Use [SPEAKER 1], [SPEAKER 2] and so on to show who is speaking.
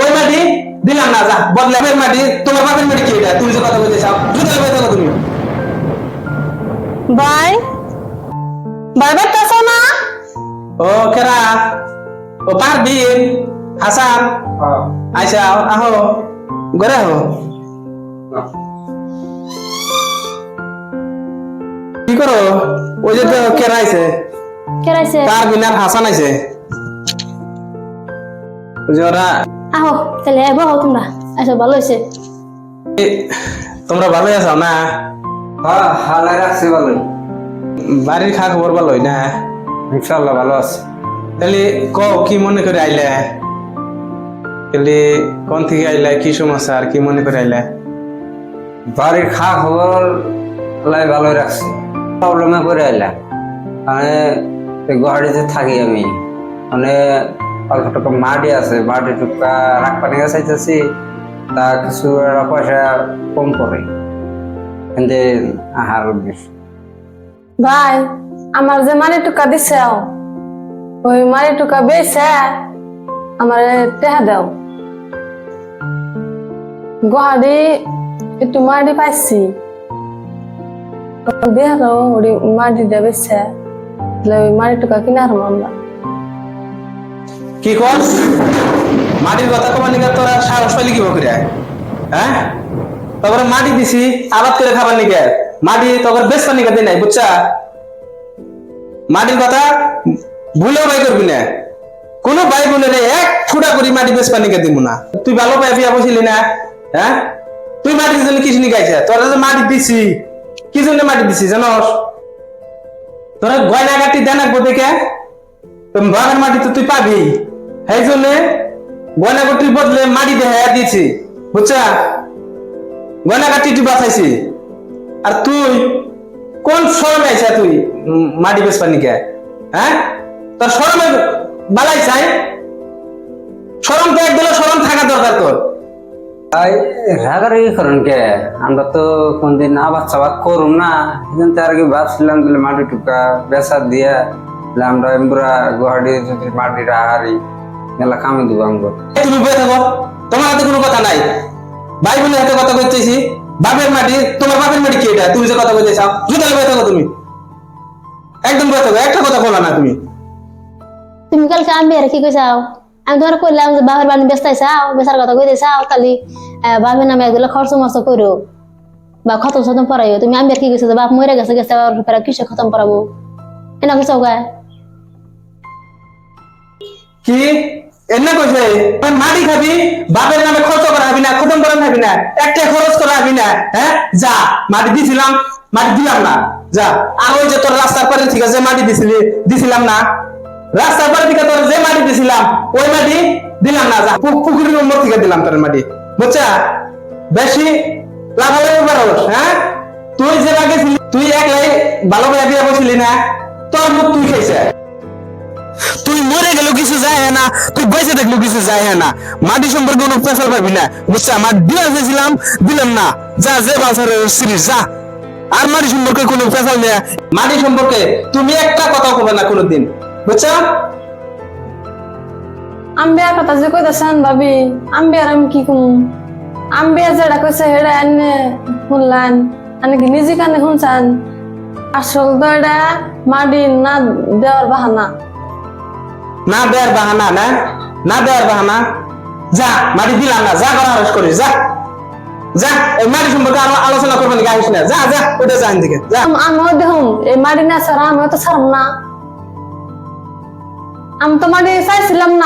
[SPEAKER 1] ওই মাটি দিলাম না যা। বদলে বাপের মাটি। তোমার বাপের মাটি কি এটা? তুমি যে কথা বলতে চাও। জুতার বেঁধে থাকো তুমি।
[SPEAKER 2] ভাই ভাই বেটাছ না।
[SPEAKER 1] ও কেরা? ও পারবিন হাসান। আইসা আহো। ঘরে আহো। কি করো? ওই যে তো কেরা আইছে?
[SPEAKER 2] কেরাইছে
[SPEAKER 1] পারবিন আর হাসান আইছে। ওরা
[SPEAKER 2] আহো তাহলে তোমরা। আচ্ছা ভালো হয়েছে
[SPEAKER 1] তোমরা ভালোই আছো না?
[SPEAKER 3] হ্যাঁ হালাই রাখছি ভালোই।
[SPEAKER 1] বাড়ির খা খবর ভালোই না?
[SPEAKER 3] ইনশাল্লাহ ভালো আছে।
[SPEAKER 1] তাহলে ক কি মনে করে আইলে? তাহলে কোন থেকে আইলে কি সমস্যা আর কি মনে করে আইলে?
[SPEAKER 3] বাড়ির খা খবর লাই ভালোই রাখছি। প্রবলেমে করে আইলা মানে এই গুয়াহাটিতে থাকি আমি। মানে অল্প টাকা মাটি আছে, মাটি টুকা রাখবা নিয়ে চাইতেছি, তা কিছু পয়সা কম পড়ে কিন্তু আহার
[SPEAKER 2] ভাই, আমার যে মানি টুকা দিছে ওই মানি টুকা বেছে, আমার টেহা দাও। গুয়াহাটি একটু মাটি পাইছি। ওই মাটি দিয়ে বেছে ওই মাটি টুকা কিনার মামলা
[SPEAKER 1] কি কর? মাটির কথা কমার নিকা তোরা সাহস পাইলি কি বকরে হ্যাঁ? তারপরে মাটি দিছি, আবাদ করে খাবার নিকে মাটি তোর বেশ পানি কাটে নাই, বুঝছা? মাটির কথা ভুলেও বাই করবি না। কোনো ভাই বোনের এক ফুটা করি মাটি বেশ পানি দিব না। তুই ভালো পাই বিয়া বসিলি না হ্যাঁ? তুই মাটির জন্য কিছু নি গাইছে? তোরা যে মাটি দিছি, কি জন্য মাটি দিছি জানস? তোরা গয়না কাটি দেন একবার দেখে বাগান মাটি তো তুই পাবি। সেই জন্য গয়না কাটির বদলে মাটি দেহে দিয়েছি, বুঝছা? গয়না কাটি তুই বাঁচাইছি। আর তুই কোন শরমে আইসা তুই মাটি বেশ পানিকে হ্যাঁ? তোর শরমে বালাই চাই? শরম তো একদম শরম থাকা দরকার তোর।
[SPEAKER 3] রাগারাগি করেন কে? আমরা তো কোনদিন আবাদ সাবাদ করুম না। সেদিন তো আর কি ভাবছিলাম মাটি টুকা বেসা দিয়া। আমরা গুয়াহাটি যদি মাটিটা হারি গেলা কামে দিব আমগো
[SPEAKER 1] তুমি বয়ে থাকো তোমার হাতে কোনো কথা নাই। ভাই বোনের হাতে কথা কইতেছি বাপের মাটি তোমার বাপের মাটি কি এটা? তুমি যে কথা বলতে চাও জুতালে বয়ে থাকো তুমি। একদম বয়ে থাকো একটা কথা বলা না তুমি।
[SPEAKER 4] তুমি কালকে আমি আর কি কইছাও আমি তোমার কইলাম যে বাপের বাড়ি ব্যস্ত চাও বেসার কথা কইতে চাও আহ, বাপের নামে এগুলো খরচ মরচ করো। বা খতম খতম পড়াইও। তুমি আমি আর কি কইছো যে বাপ মরে গেছে গেছে আবার পরে কিসে খতম পড়াবো? এনা কইছাও গায়
[SPEAKER 1] কি? এনে কইছে তুই মাটি খাবি বাপের নামে খরচ করা হবি না খতম করা হবি না, একটা খরচ করা হবি না হ্যাঁ যা, মাটি দিছিলাম, মাটি দিলাম না, যা আর ওই যে তোর রাস্তার পারে ঠিক আছে মাটি দিছিলি, দিছিলাম না রাস্তার পারে থেকে তোর যে মাটি দিছিলাম, ওই মাটি দিলাম না, যা পুকুরের নম্বর থেকে দিলাম তোর মাটি বুঝছা বেশি লাভালাভি পারস হ্যাঁ তুই যে লাগেছিলি, তুই একলাই ভালো করে বিয়ে বসিলি না তোর মুখ তুই খাইছে। না তুই বেঁচে কিছু না। মাটি সম্পর্কে কোনো পাবি না। বুঝছা চেয়েছিলাম দিলাম না। যা, যে বাসার সিরিজ যা। আর মাটি সম্পর্কে কোনো নেই। মাটি সম্পর্কে তুমি একটা কথা কবে না বুঝছা?
[SPEAKER 2] কথা যে কইতাছেন ভাবি, আম্বিয়ার আমি কি কম? আম্বিয়া যেটা কইছে সেটা এনে শুনলেন। আমি কি নিজে কানে শুনছেন? আসল তো এটা মাটি না দেওয়ার বাহানা।
[SPEAKER 1] না দেয়ার বাহানা, না? না দেয়ার বাহানা? যা, মাটি দিলাম না, যা করা আরস করিস, যা। যা, এই মাটি সম্পর্কে আলো- আলোচনা করবেন নাকি আসিস না যা যা ওটা যা দিকে যা।
[SPEAKER 2] আমিও দেখুন এই মাটি না আমিও তো ছাড়ব না। আমি তো মাটি চাইছিলাম না।